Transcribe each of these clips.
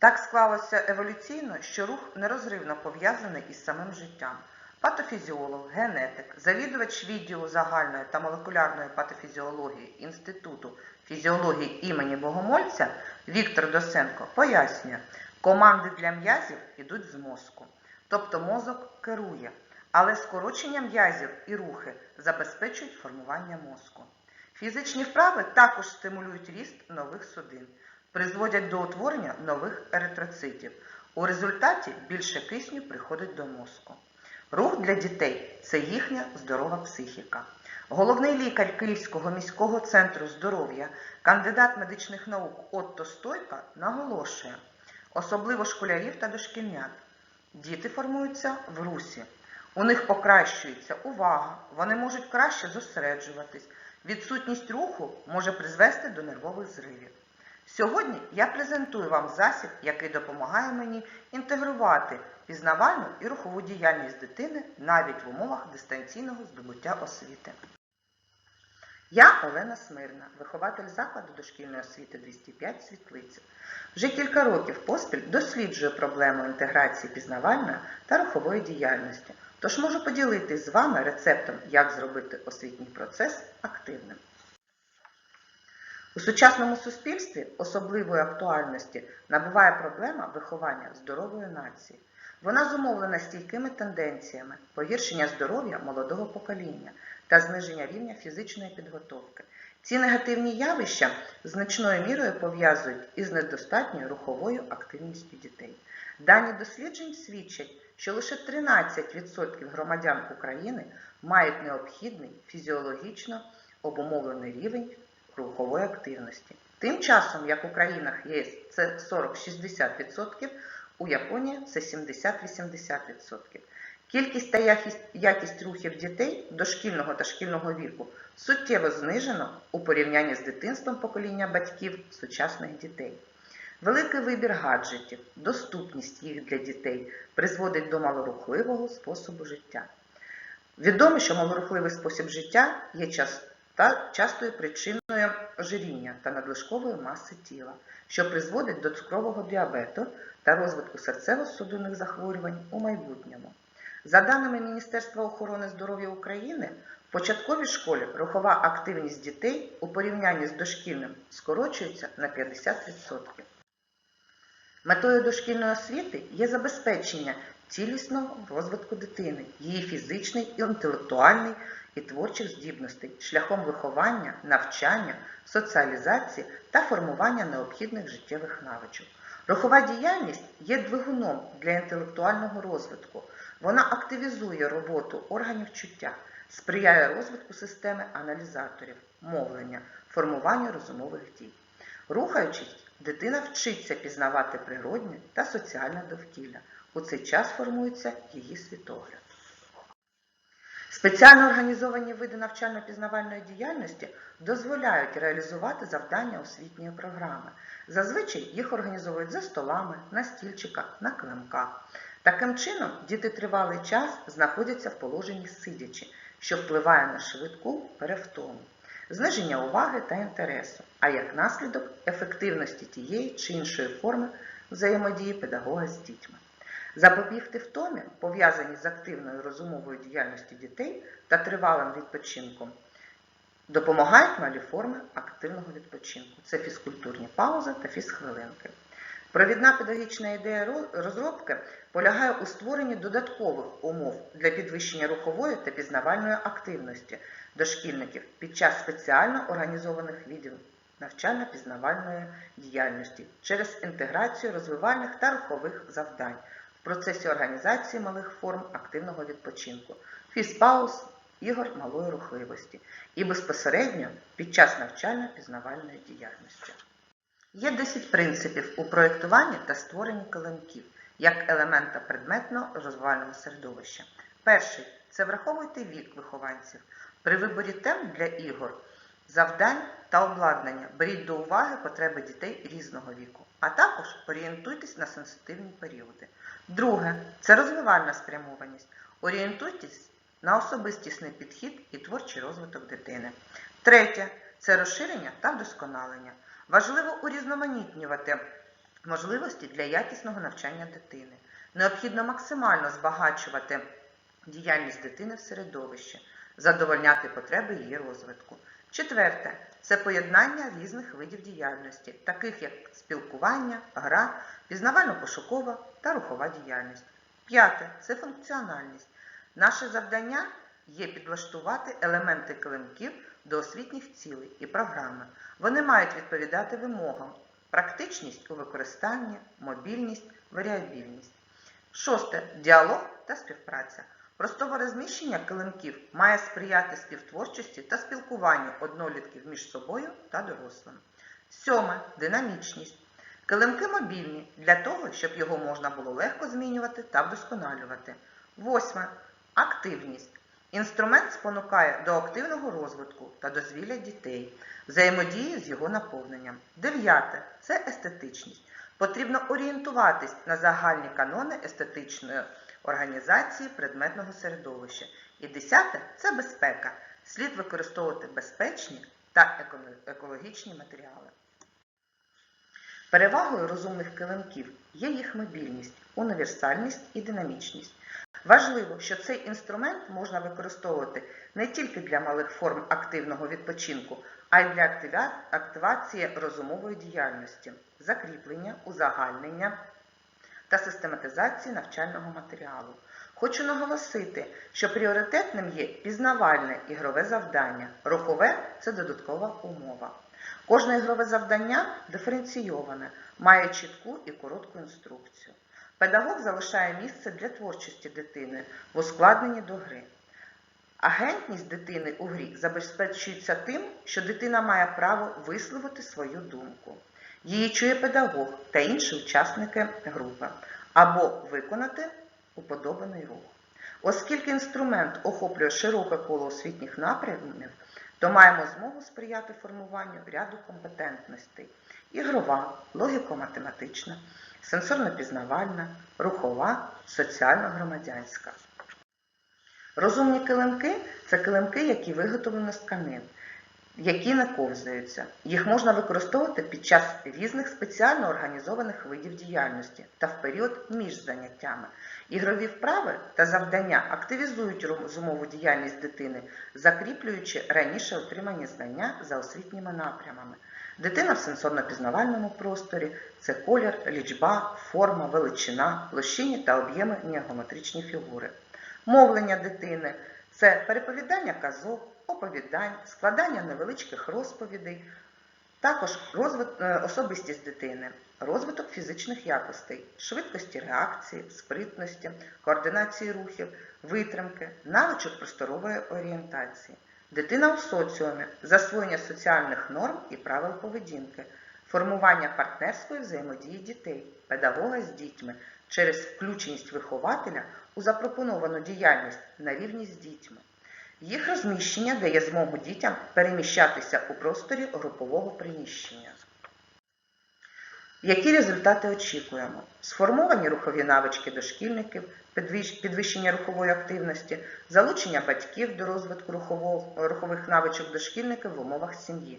Так склалося еволюційно, що рух нерозривно пов'язаний із самим життям. Патофізіолог, генетик, завідувач відділу загальної та молекулярної патофізіології Інституту фізіології імені Богомольця Віктор Досенко пояснює, команди для м'язів ідуть з мозку, тобто мозок керує, але скорочення м'язів і рухи забезпечують формування мозку. Фізичні вправи також стимулюють ріст нових судин, призводять до утворення нових еритроцитів. У результаті більше кисню приходить до мозку. Рух для дітей це їхня здорова психіка. Головний лікар Київського міського центру здоров'я, кандидат медичних наук Отто Стойка наголошує, особливо школярів та дошкільнят. Діти формуються в русі. У них покращується увага, вони можуть краще зосереджуватись. Відсутність руху може призвести до нервових зривів. Сьогодні я презентую вам засіб, який допомагає мені інтегрувати пізнавальну і рухову діяльність дитини навіть в умовах дистанційного здобуття освіти. Я Олена Смирна, вихователь закладу дошкільної освіти 205 Світлиця. Вже кілька років поспіль досліджую проблему інтеграції пізнавальної та рухової діяльності, тож можу поділитись з вами рецептом, як зробити освітній процес активним. У сучасному суспільстві особливої актуальності набуває проблема виховання здорової нації. Вона зумовлена стійкими тенденціями погіршення здоров'я молодого покоління та зниження рівня фізичної підготовки. Ці негативні явища значною мірою пов'язують із недостатньою руховою активністю дітей. Дані досліджень свідчать, що лише 13% громадян України мають необхідний фізіологічно обумовлений рівень рухової активності. Тим часом, як у країнах ЄС це 40-60%, у Японії це 70-80%. Кількість та якість, якість рухів дітей дошкільного та шкільного віку суттєво знижено у порівнянні з дитинством покоління батьків сучасних дітей. Великий вибір гаджетів, доступність їх для дітей призводить до малорухливого способу життя. Відомо, що малорухливий спосіб життя є часто, частою причиною ожиріння та надлишкової маси тіла, що призводить до цукрового діабету та розвитку серцево-судинних захворювань у майбутньому. За даними Міністерства охорони здоров'я України, в початковій школі рухова активність дітей у порівнянні з дошкільним скорочується на 50%. Метою дошкільної освіти є забезпечення цілісного розвитку дитини, її фізичний, інтелектуальний і творчих здібностей шляхом виховання, навчання, соціалізації та формування необхідних життєвих навичок. Рухова діяльність є двигуном для інтелектуального розвитку. Вона активізує роботу органів чуття, сприяє розвитку системи аналізаторів, мовлення, формуванню розумових дій. Рухаючись, дитина вчиться пізнавати природне та соціальне довкілля. У цей час формується її світогляд. Спеціально організовані види навчально-пізнавальної діяльності дозволяють реалізувати завдання освітньої програми. Зазвичай їх організовують за столами, на стільчиках, на килимках. Таким чином, діти тривалий час знаходяться в положенні сидячи, що впливає на швидку перевтому, зниження уваги та інтересу, а як наслідок ефективності тієї чи іншої форми взаємодії педагога з дітьми. Запобігти втомі, пов'язані з активною розумовою діяльністю дітей та тривалим відпочинком, допомагають малі форми активного відпочинку. Це фізкультурні паузи та фізхвилинки. Провідна педагогічна ідея розробки полягає у створенні додаткових умов для підвищення рухової та пізнавальної активності дошкільників під час спеціально організованих відділів навчально-пізнавальної діяльності через інтеграцію розвивальних та рухових завдань процесі організації малих форм активного відпочинку, фізпауз, ігор малої рухливості і безпосередньо під час навчально-пізнавальної діяльності. Є 10 принципів у проєктуванні та створенні килимків як елемента предметно-розвивального середовища. Перший це враховуйте вік вихованців. При виборі тем для ігор, завдань та обладнання беріть до уваги потреби дітей різного віку, а також орієнтуйтесь на сенситивні періоди. Друге це розвивальна спрямованість. Орієнтуйтесь на особистісний підхід і творчий розвиток дитини. Третє це розширення та вдосконалення. Важливо урізноманітнювати можливості для якісного навчання дитини. Необхідно максимально збагачувати діяльність дитини в середовищі, задовольняти потреби її розвитку. Четверте це поєднання різних видів діяльності, таких як спілкування, гра, пізнавально-пошукова та рухова діяльність. П'яте це функціональність. Наше завдання є підлаштувати елементи килимків до освітніх цілей і програми. Вони мають відповідати вимогам, практичність у використанні, мобільність, варіабільність. Шосте діалог та співпраця. Простове розміщення килимків має сприяти співтворчості та спілкуванню однолітків між собою та дорослими. Сьоме динамічність. Килимки мобільні для того, щоб його можна було легко змінювати та вдосконалювати. Восьме активність. Інструмент спонукає до активного розвитку та дозвілля дітей, взаємодії з його наповненням. Дев'яте це естетичність. Потрібно орієнтуватись на загальні канони естетичної організації предметного середовища. І десяте це безпека. Слід використовувати безпечні та екологічні матеріали. Перевагою розумних килимків є їх мобільність, універсальність і динамічність. Важливо, що цей інструмент можна використовувати не тільки для малих форм активного відпочинку, а й для активації розумової діяльності, закріплення, узагальнення та систематизації навчального матеріалу. Хочу наголосити, що пріоритетним є пізнавальне ігрове завдання, рухове це додаткова умова. Кожне ігрове завдання диференційоване, має чітку і коротку інструкцію. Педагог залишає місце для творчості дитини в ускладненні до гри. Агентність дитини у грі забезпечується тим, що дитина має право висловити свою думку. Її чує педагог та інші учасники групи або виконати уподобаний рух. Оскільки інструмент охоплює широке коло освітніх напрямів, то маємо змогу сприяти формуванню ряду компетентностей: ігрова, логіко-математична, сенсорно-пізнавальна, рухова, соціально-громадянська. Розумні килимки це килимки, які виготовлені з тканин, які не ковзаються. Їх можна використовувати під час різних спеціально організованих видів діяльності та в період між заняттями. Ігрові вправи та завдання активізують розумову діяльність дитини, закріплюючи раніше отримані знання за освітніми напрямами. Дитина в сенсорно-пізнавальному просторі це колір, лічба, форма, величина, площині та об'єми геометричні фігури. Мовлення дитини це переповідання казок, оповідань, складання невеличких розповідей, також е, особистість дитини, розвиток фізичних якостей, швидкості реакції, спритності, координації рухів, витримки, навичок просторової орієнтації. Дитина у соціумі, засвоєння соціальних норм і правил поведінки, формування партнерської взаємодії дітей, педагога з дітьми через включеність вихователя у запропоновану діяльність на рівні з дітьми. Їх розміщення дає змогу дітям переміщатися у просторі групового приміщення. Які результати очікуємо? Сформовані рухові навички дошкільників, підвищення рухової активності, залучення батьків до розвитку рухових навичок дошкільників в умовах сім'ї,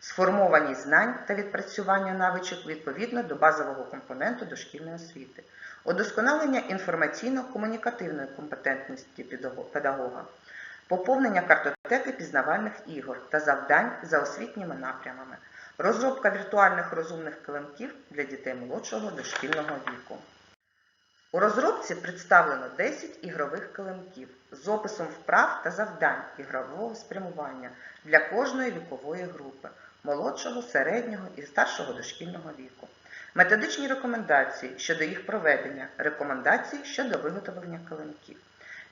сформованість знань та відпрацювання навичок відповідно до базового компоненту дошкільної освіти, удосконалення інформаційно-комунікативної компетентності педагога, поповнення картотеки пізнавальних ігор та завдань за освітніми напрямами, розробка віртуальних розумних килимків для дітей молодшого дошкільного віку. У розробці представлено 10 ігрових килимків з описом вправ та завдань ігрового спрямування для кожної вікової групи молодшого, середнього і старшого дошкільного віку. Методичні рекомендації щодо їх проведення, рекомендації щодо виготовлення килимків.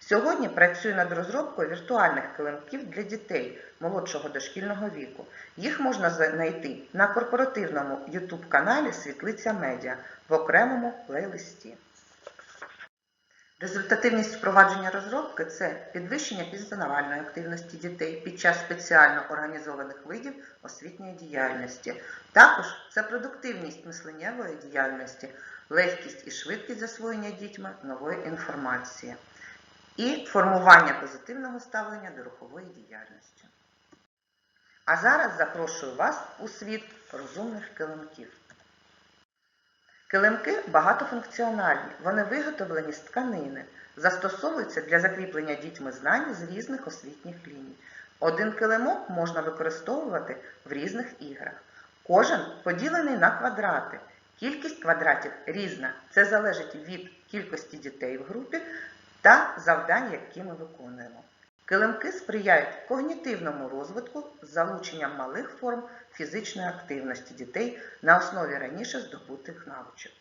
Сьогодні працюю над розробкою віртуальних килимків для дітей молодшого дошкільного віку. Їх можна знайти на корпоративному YouTube каналі Світлиця Медіа в окремому плейлисті. Результативність впровадження розробки це підвищення пізнавальної активності дітей під час спеціально організованих видів освітньої діяльності. Також це продуктивність мисленнєвої діяльності, легкість і швидкість засвоєння дітьми нової інформації і формування позитивного ставлення до рухової діяльності. А зараз запрошую вас у світ розумних килимків. Килимки багатофункціональні, вони виготовлені з тканини, застосовуються для закріплення дітьми знань з різних освітніх ліній. Один килимок можна використовувати в різних іграх. Кожен поділений на квадрати. Кількість квадратів різна. Це залежить від кількості дітей в групі та завдань, які ми виконуємо. Килимки сприяють когнітивному розвитку з залученням малих форм фізичної активності дітей на основі раніше здобутих навичок.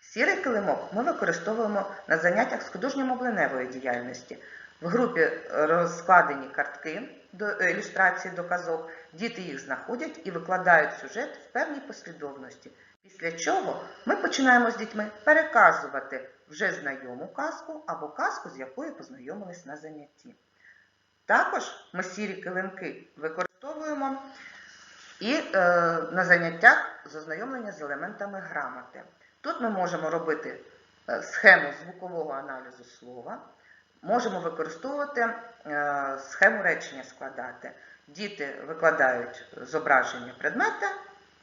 Сірий килимок ми використовуємо на заняттях з художньо-мовленевої діяльності. В групі розкладені картки до е, ілюстрації до казок, діти їх знаходять і викладають сюжет в певній послідовності. Після чого ми починаємо з дітьми переказувати вже знайому казку або казку, з якою познайомились на занятті. Також ми сірі килимки використовуємо і е, на заняттях з ознайомлення з елементами грамоти. Тут ми можемо робити е, схему звукового аналізу слова, можемо використовувати е, схему речення складати. Діти викладають зображення предмета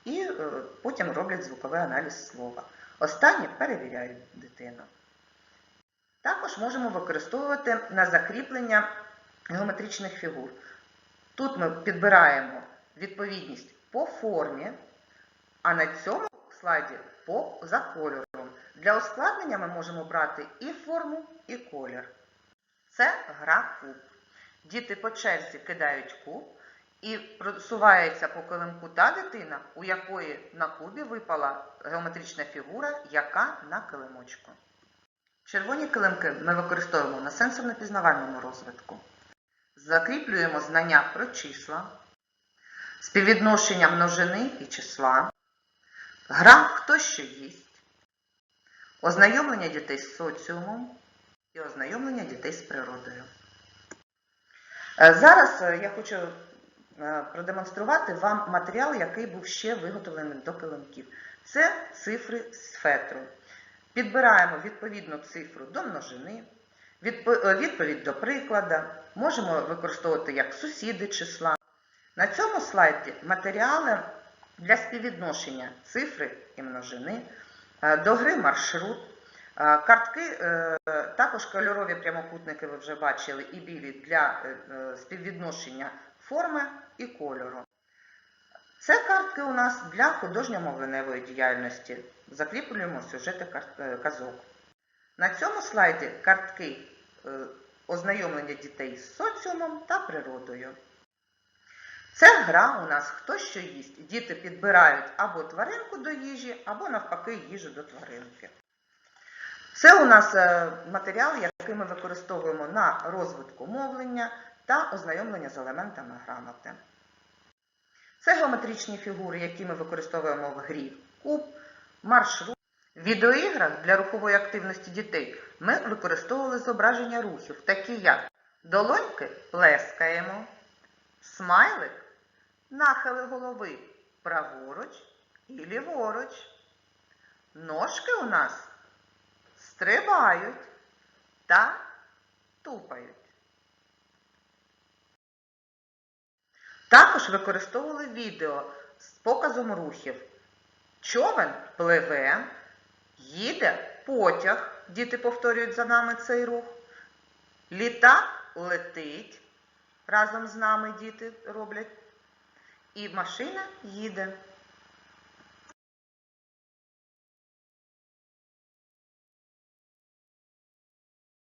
і е, потім роблять звуковий аналіз слова. Останні перевіряють дитину. Також можемо використовувати на закріплення геометричних фігур. Тут ми підбираємо відповідність по формі, а на цьому слайді по за кольором. Для ускладнення ми можемо брати і форму, і колір. Це гра куб. Діти по черзі кидають куб і просувається по килимку та дитина, у якої на кубі випала геометрична фігура, яка на килимочку. Червоні килимки ми використовуємо на сенсорно-пізнавальному розвитку. Закріплюємо знання про числа, співвідношення множини і числа, гра хто що їсть, ознайомлення дітей з соціумом і ознайомлення дітей з природою. Е, Зараз е, я хочу е, продемонструвати вам матеріал, який був ще виготовлений до килимків. Це цифри з фетру. Підбираємо відповідну цифру до множини, е, відповідь до приклада, можемо використовувати як сусіди числа. На цьому слайді матеріали для співвідношення цифри і множини, е, до гри маршрут, е, картки, також кольорові прямокутники ви вже бачили, і білі для співвідношення форми і кольору. Це картки у нас для художньо-мовленевої діяльності. Закріплюємо сюжети е, казок. На цьому слайді картки е, ознайомлення дітей з соціумом та природою. Це гра у нас хто що їсть. Діти підбирають або тваринку до їжі, або навпаки їжу до тваринки. Це у нас е, матеріал, який ми використовуємо на розвитку мовлення та ознайомлення з елементами грамоти. Це геометричні фігури, які ми використовуємо в грі куб, маршрут. В відеоіграх для рухової активності дітей ми використовували зображення рухів, такі як долоньки плескаємо, смайлик, нахили голови праворуч і ліворуч. Ножки у нас стрибають та тупають. Також використовували відео з показом рухів. Човен пливе, їде потяг, діти повторюють за нами цей рух. Літак летить, разом з нами діти роблять. І машина їде.